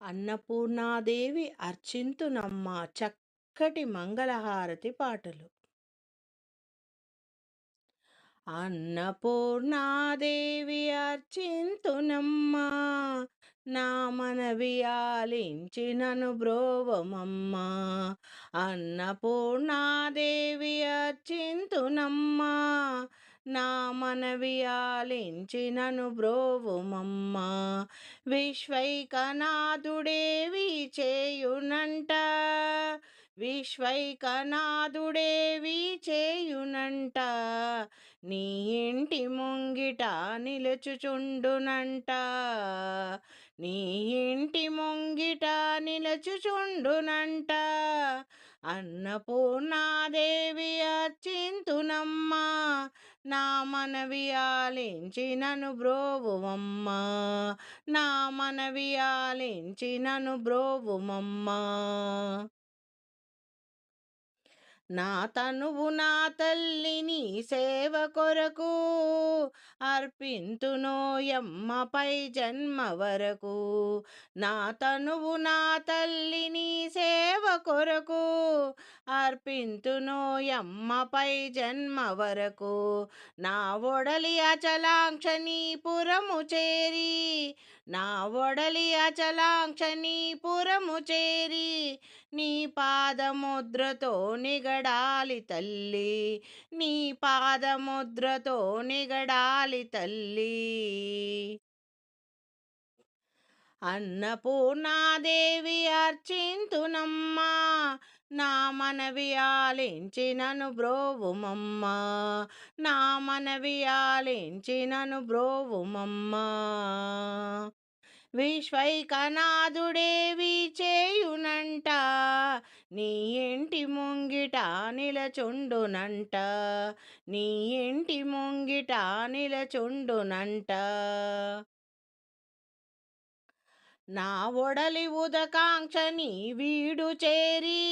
అన్నపూర్ణాదేవి అర్చింతునమ్మ చక్కటి మంగళహారతి పాటలు. అన్నపూర్ణాదేవి అర్చింతునమ్మ నా మనవి ఆలించినను బ్రోవమమ్మ. అన్నపూర్ణాదేవి అర్చింతునమ్మ నా మనవి ఆలించినను బ్రోవుమమ్మ. విశ్వైకనాథుడేవి చేయునంట విశ్వైకనాథుడేవి చేయునంట నీ ఇంటి ముంగిట నిలుచుచుండునంట. నీ ఇంటి ముంగిట నిలుచుచుండునంట. అన్నపూర్ణాదేవి అచ్చింతునమ్మ. నా మనవి ఆలించినను బ్రోవుమమ్మ నా మనవి ఆలించినను బ్రోవుమమ్మా నా తనువు నా తల్లిని సేవ కొరకు అర్పింతునోయమ్మపై జన్మ వరకు. నా తనువు నా తల్లిని సేవ కొరకు అర్పింతునోయమ్మపై జన్మ వరకు. నా ఒడలి అచలాంక్షని పురము చేరి నా ఒడలి అచలాంక్షని పురము చేరి నీ పాదముద్రతో నిగడాలి తల్లి నీ పాదముద్రతో నిగడాలి తల్లి. అన్నపూర్ణాదేవి అర్చింతునమ్మా నా మనవి ఆలించినను బ్రోవుమమ్మా నా మనవి ఆలించినను బ్రోవుమమ్మా. విశ్వైకనాథుడేవి చేయునంట నీ ఇంటి ముంగిట నిలచుండునంట నీ ఇంటి ముంగిట నిలచుండునంట. నా ఒడలి ఉదకాంక్ష నీ వీడు చేరి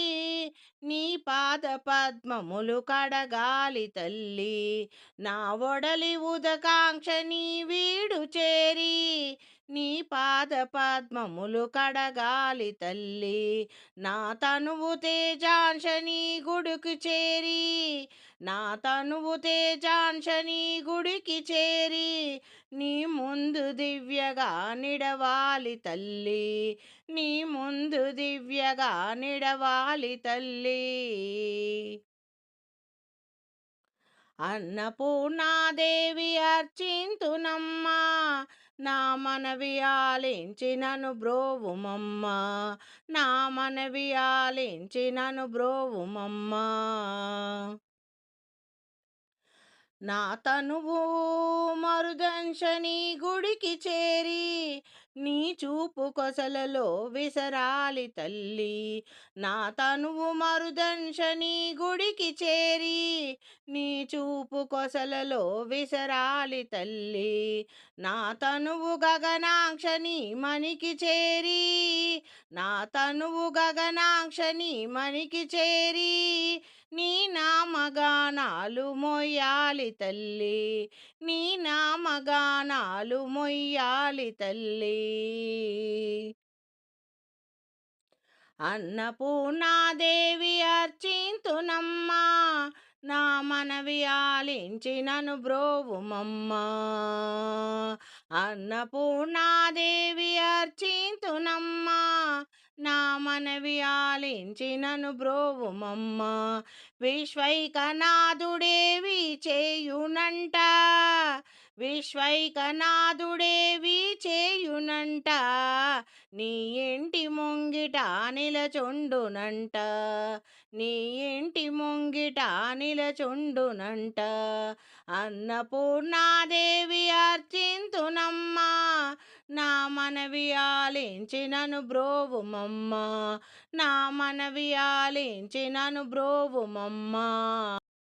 నీ పాద పద్మములు కడగాలి తల్లి. నా ఒడలి ఉదకాంక్ష నీ వీడు చేరి నీ పాద పద్మములు కడగాలి తల్లి. నా తనువు తేజాంశని గుడికి చేరి నా తనువు తేజాంశని గుడికి చేరి నీ ముందు దివ్యగా నిడవాలి తల్లి. నీ ముందు దివ్యగా నిడవాలి తల్లి. అన్నపూర్ణాదేవి అర్చింతునమ్మా నా మనవి ఆలించినను బ్రోవుమమ్మా నా మనవి ఆలించినను బ్రోవుమమ్మా. నా తనువు మరుదంశని గుడికి చేరి నీ చూపు కొసలలో విసరాలి తల్లి. నా తనువు మరుదంశని గుడికి చేరి నీ చూపు కొసలలో విసరాలి తల్లి. నా తనువు గగనాంక్షని మనికి చేరి నా తనువు గగనాంక్షని మనికి చేరి నీ మగానాలు మొయ్యాలి తల్లి. నీ నా మగానాలు మొయ్యాలి తల్లి. అన్నపూర్ణాదేవి అర్చింతునమ్మా నా మనవి ఆలించినను బ్రోవుమమ్మా. అన్నపూర్ణాదేవి అర్చింతునమ్మా నా మనవి ఆలించినను బ్రోవుమమ్మ. విశ్వైకనాథుడేవి చేయునంట. విశ్వైకనాథుడే చేయునంట నీ ఇంటి ముంగిట నిలచుండునంట నీ ఇంటి ముంగిట నిలచుండునంట. అన్నపూర్ణాదేవి అర్చింతునమ్మా నా మనవి ఆలించినను బ్రోవుమమ్మ నా మనవి ఆలించినను బ్రోవుమమ్మ.